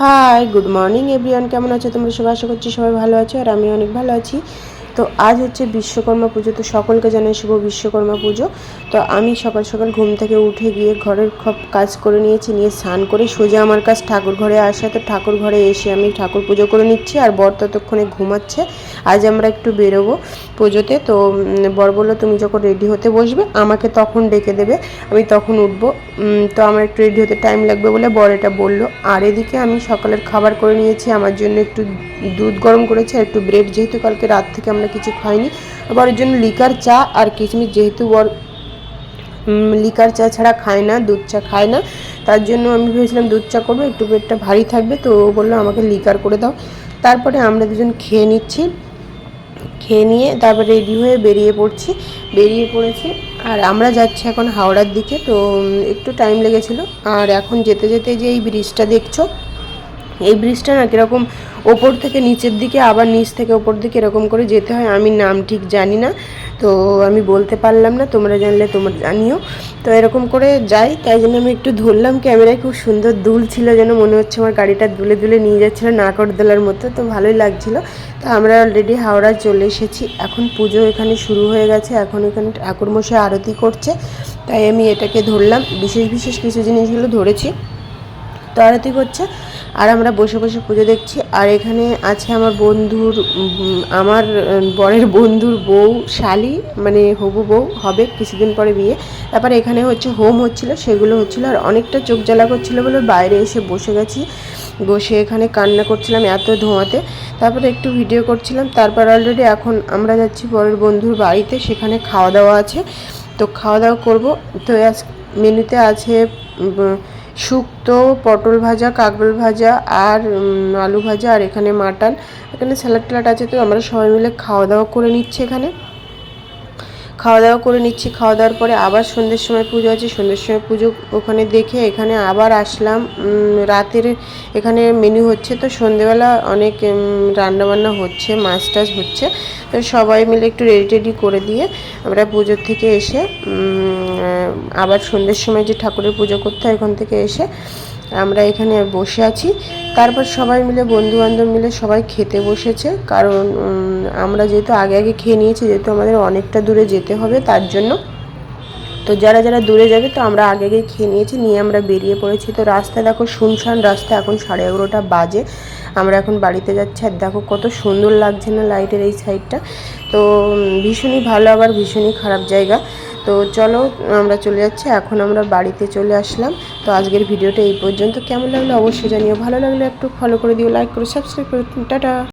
Hi good morning everyone কেমন আছো? তোমরা সবাই আশা করছি সবাই ভালো আছো, আর আমি অনেক ভালো আছি। তো আজ হচ্ছে বিশ্বকর্মা পুজো, তো সকলকে জানাই শুভ বিশ্বকর্মা পুজো। তো আমি সকাল সকাল ঘুম থেকে উঠে গিয়ে ঘরের সব কাজ করে নিয়েছি, নিয়ে স্নান করে সোজা আমার কাছে ঠাকুর ঘরে আসা। তো ঠাকুর ঘরে এসে আমি ঠাকুর পুজো করে নিচ্ছি আর বর ততক্ষণে ঘুমাচ্ছে। আজ আমরা একটু বেরোবো পুজোতে। তো বর বলল, তুমি যখন রেডি হতে বসবে, আমাকে তখন ডেকে দেবে। আমি তখন উঠবো। তো আমার একটু রেডি হতে টাইম লাগবে বলে বর এটা বলল। আর এদিকে আমি সকালের খাবার করে নিয়েছি। আমার জন্য একটু দুধ গরম করেছি আর একটু ব্রেড যেহেতু কালকে রাত থেকে আমরা কিছু খাইনি। বরের জন্য লিকার চা আর কিশমিশ যেহেতু বর লিকার চা ছাড়া খায় না, দুধ চা খায় না, তার জন্য আমি ভেবেছিলাম দুধ চা করব, একটু পেটটা ভারী থাকবে, তো ও বলল আমাকে লিকার করে দাও। তারপরে আমরা দুজন খেয়ে নিচ্ছি। খেয়ে নিয়ে তারপরে রেডি হয়ে বেরিয়ে পড়ছি। বেরিয়ে পড়েছি আর আমরা যাচ্ছি এখন হাওড়ার দিকে, তো একটু টাইম লেগেছিলো। আর এখন যেতে যেতে যে এই ব্রিজটা দেখছ এই ব্রিজটা না কীরকম ওপর থেকে নিচের দিকে, আবার নিচ থেকে ওপর দিকে এরকম করে যেতে হয়, আমি নাম ঠিক জানি না। তো আমি বলতে পারলাম না, তোমরা জানলে তোমরা জানিও। তো এরকম করে যাই, তাই জন্য আমি একটু ধরলাম, ক্যামেরায় খুব সুন্দর দুল ছিল যেন মনে হচ্ছে আমার গাড়িটা দুলে দুলে নিয়ে যাচ্ছিল নাকরদোলার মতো, তো ভালোই লাগছিল। তো আমরা অলরেডি হাওড়া চলে এসেছি, এখন পুজো এখানে শুরু হয়ে গেছে, এখন এখানে ঠাকুরমশাই আরতি করছে, তাই আমি এটাকে ধরলাম। বিশেষ বিশেষ কিছু জিনিসগুলো ধরেছি। তো আরতি করছে আর আমরা বসে বসে পুজো দেখছি। আর এখানে আছে আমার বন্ধুর আমার বরের বন্ধুর বউ শালি মানে হবু বউ, হবে কিছুদিন পরে বিয়ে। তারপরে এখানে হচ্ছে হোম হচ্ছিল, সেগুলো হচ্ছিল। আর অনেকটা চোখ জ্বালা করছিল বলে বাইরে এসে বসে গেছি। বসে এখানে কান্না করছিলাম এত ধোঁয়াতে। তারপরে একটু ভিডিও করছিলাম। তারপর অলরেডি এখন আমরা যাচ্ছি বরের বন্ধুর বাড়িতে, সেখানে খাওয়া দাওয়া আছে। তো খাওয়া দাওয়া করব। তো মেনুতে আছে শুক্তো, পটল ভাজা, কাকরোল ভাজা আর আলু ভাজা আর এখানে মাটন। এখানে স্যালাড ট্যালাড আছে তো, আমরা সবাই মিলে খাওয়া দাওয়া করে নিচ্ছি এখানে। খাওয়া দাওয়া করে নিচ্ছি। খাওয়া দাওয়ার পরে আবার সন্ধ্যের সময় পুজো আছে। সন্ধ্যের সময় পুজো ওখানে দেখে এখানে আবার আসলাম। রাতের এখানে মেনু হচ্ছে তো সন্ধেবেলা অনেক রান্নাবান্না হচ্ছে মাছ টাছ হচ্ছে। তো সবাই মিলে একটু রেডি টেডি করে দিয়ে আমরা পুজোর থেকে এসে আবার সন্ধ্যের সময় যে ঠাকুরের পুজো করতে হয় এখান থেকে এসে আমরা এখানে বসে আছি। তারপর সবাই মিলে বন্ধু বান্ধব মিলে সবাই খেতে বসেছে। কারণ আমরা যেহেতু আগে আগে খেয়ে নিয়েছি, যেহেতু আমাদের অনেকটা দূরে যেতে হবে, তার জন্য তো যারা যারা দূরে যাবে, তো আমরা আগে আগে খেয়ে নিয়েছি, নিয়ে আমরা বেরিয়ে পড়েছি। তো রাস্তা দেখো শুনশান রাস্তা, এখন সাড়ে এগারোটা বাজে। আমরা এখন বাড়িতে যাচ্ছি আর দেখো কত সুন্দর লাগছে না লাইটের এই সাইডটা। তো ভীষণই ভালো আবার ভীষণই খারাপ জায়গা। তো চলো, আমরা চলে যাচ্ছি, এখন আমরা বাড়িতে চলে আসলাম। তো আজকের ভিডিওটা এই পর্যন্ত। কেমন লাগল অবশ্যই জানিও। ভালো লাগলে একটু ফলো করে দিও লাইক করে সাবস্ক্রাইব করে। টাটা!